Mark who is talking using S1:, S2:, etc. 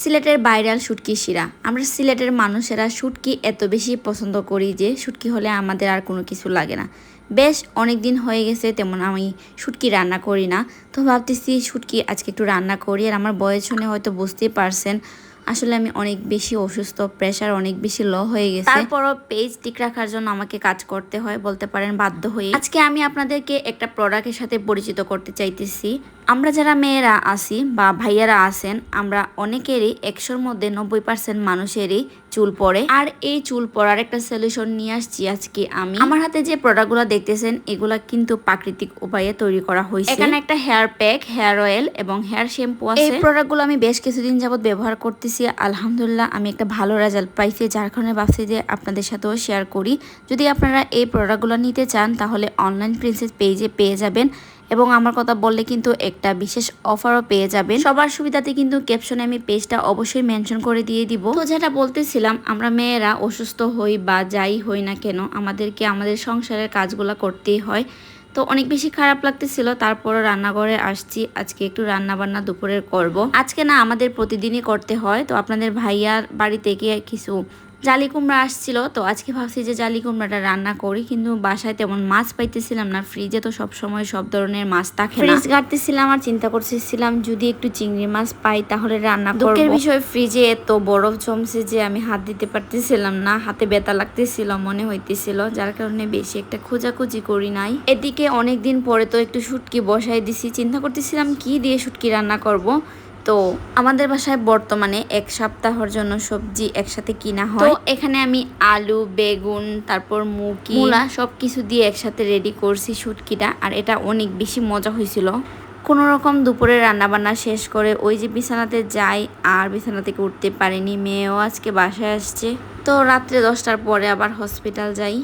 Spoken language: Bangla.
S1: সিলেটের ভাইরাল শুটকি শিরা। আমরা সিলেটের মানুষেরা শুটকি এত বেশি পছন্দ করি যে শুটকি হলে আমাদের আর কোনো কিছু লাগে না। বেশ অনেক দিন হয়ে গেছে তেমন আমি শুটকি রান্না করি না। তো ভাবতেছি শুটকি আজকে একটু রান্না করি আর আমার বয়স শুনে হয়তো বুঝতেই পারছেন, আসলে আমি অনেক বেশি অসুস্থ প্রেশার অনেক বেশি লো হয়ে গেছে। তারপরও পেজ ঠিক রাখার জন্য আমাকে কাজ করতে হয়, বলতে পারেন বাধ্য হয়ে। আজকে আমি আপনাদেরকে একটা প্রোডাক্টের সাথে পরিচিত করতে চাইতেছি। আমরা যারা মেয়েরা আছি বা ভাইয়ারা আছেন আমরা অনেকেরই একশোর মধ্যে নব্বই পার্সেন্ট মানুষেরই চুল পড়ে। আর এই চুল পড়ার একটা সলিউশন নিয়ে আসছি আজকে আমি। আমার হাতে যে প্রোডাক্টগুলো দেখতেছেন এগুলা কিন্তু প্রাকৃতিক উপায়ে তৈরি করা হয়েছে এখানে একটা হেয়ার প্যাক হেয়ার অয়েল এবং হেয়ার শ্যাম্পু আছে। এই প্রোডাক্টগুলো আমি বেশ কিছুদিন যাবত ব্যবহার করতেছি। আলহামদুলিল্লাহ আমি একটা ভালো রেজাল্ট পাইছি যার কারণে ভাবছি যে আপনাদের সাথেও শেয়ার করি। যদি আপনারা এই প্রোডাক্টগুলো নিতে চান তাহলে অনলাইন প্রিন্সেস পেজে পেয়ে যাবেন। এবং আমার কথা বললে কিন্তু একটা বিশেষ অফারও পেয়ে যাবেন। সবার সুবিধাতে কিন্তু ক্যাপশনে আমি পেজটা অবশ্যই মেনশন করে দিয়ে দিব। তো যেটা বলতেছিলাম, আমরা মেয়েরা অসুস্থ হই বা যাই হই না কেন, আমাদেরকে আমাদের সংসারের কাজগুলো করতেই হয়। তো অনেক বেশি খারাপ লাগতেছিল, তারপরও রান্নাঘরে আসছি, আজকে একটু রান্না বান্না দুপুরের করব। আজকে না আমাদের প্রতিদিনই করতে হয়, তো আপনাদের ভাইয়ার বাড়ি থেকে কিছু জালি কুমড়া আসছিল তো আজকে ভাবছি যে জালি কুমড়াটা রান্না করি কিন্তু বাসায় তেমন মাছ পাইতেছিলাম না ফ্রিজে তো সব সময় সব ধরনের মাছ থাকে ফ্রিজ গাড়তেছিলাম আর চিন্তা করতেছিলাম যদি একটু চিংড়ি মাছ পাই তাহলে রান্না করব। বিষয় ফ্রিজে এত বরফ জমছে যে আমি হাত দিতে পারতেছিলাম না হাতে ব্যথা লাগতেছিল মনে হইতেছিল যার কারণে বেশি একটা খোঁজাখুঁজি করি নাই। এদিকে অনেক দিন পরে তো একটু শুটকি বসাই দিছি চিন্তা করতেছিলাম কি দিয়ে শুটকি রান্না করব। তো আমাদের বাসায় বর্তমানে এক সপ্তাহের জন্য সবজি একসাথে কিনা হয়। তো এখানে আমি আলু বেগুন তারপর মুগি মূলা সব কিছু দিয়ে একসাথে রেডি করছি শুটকিটা। আর এটা অনেক বেশি মজা হয়েছিল। কোনো রকম দুপুরে রান্নাবান্না শেষ করে ওই যে বিছানাতে যাই আর বিছানা থেকে উঠতে পারিনি। মেয়েও আজকে বাসায় আসছে। তো রাত্রে দশটার পরে আবার হসপিটাল যাই।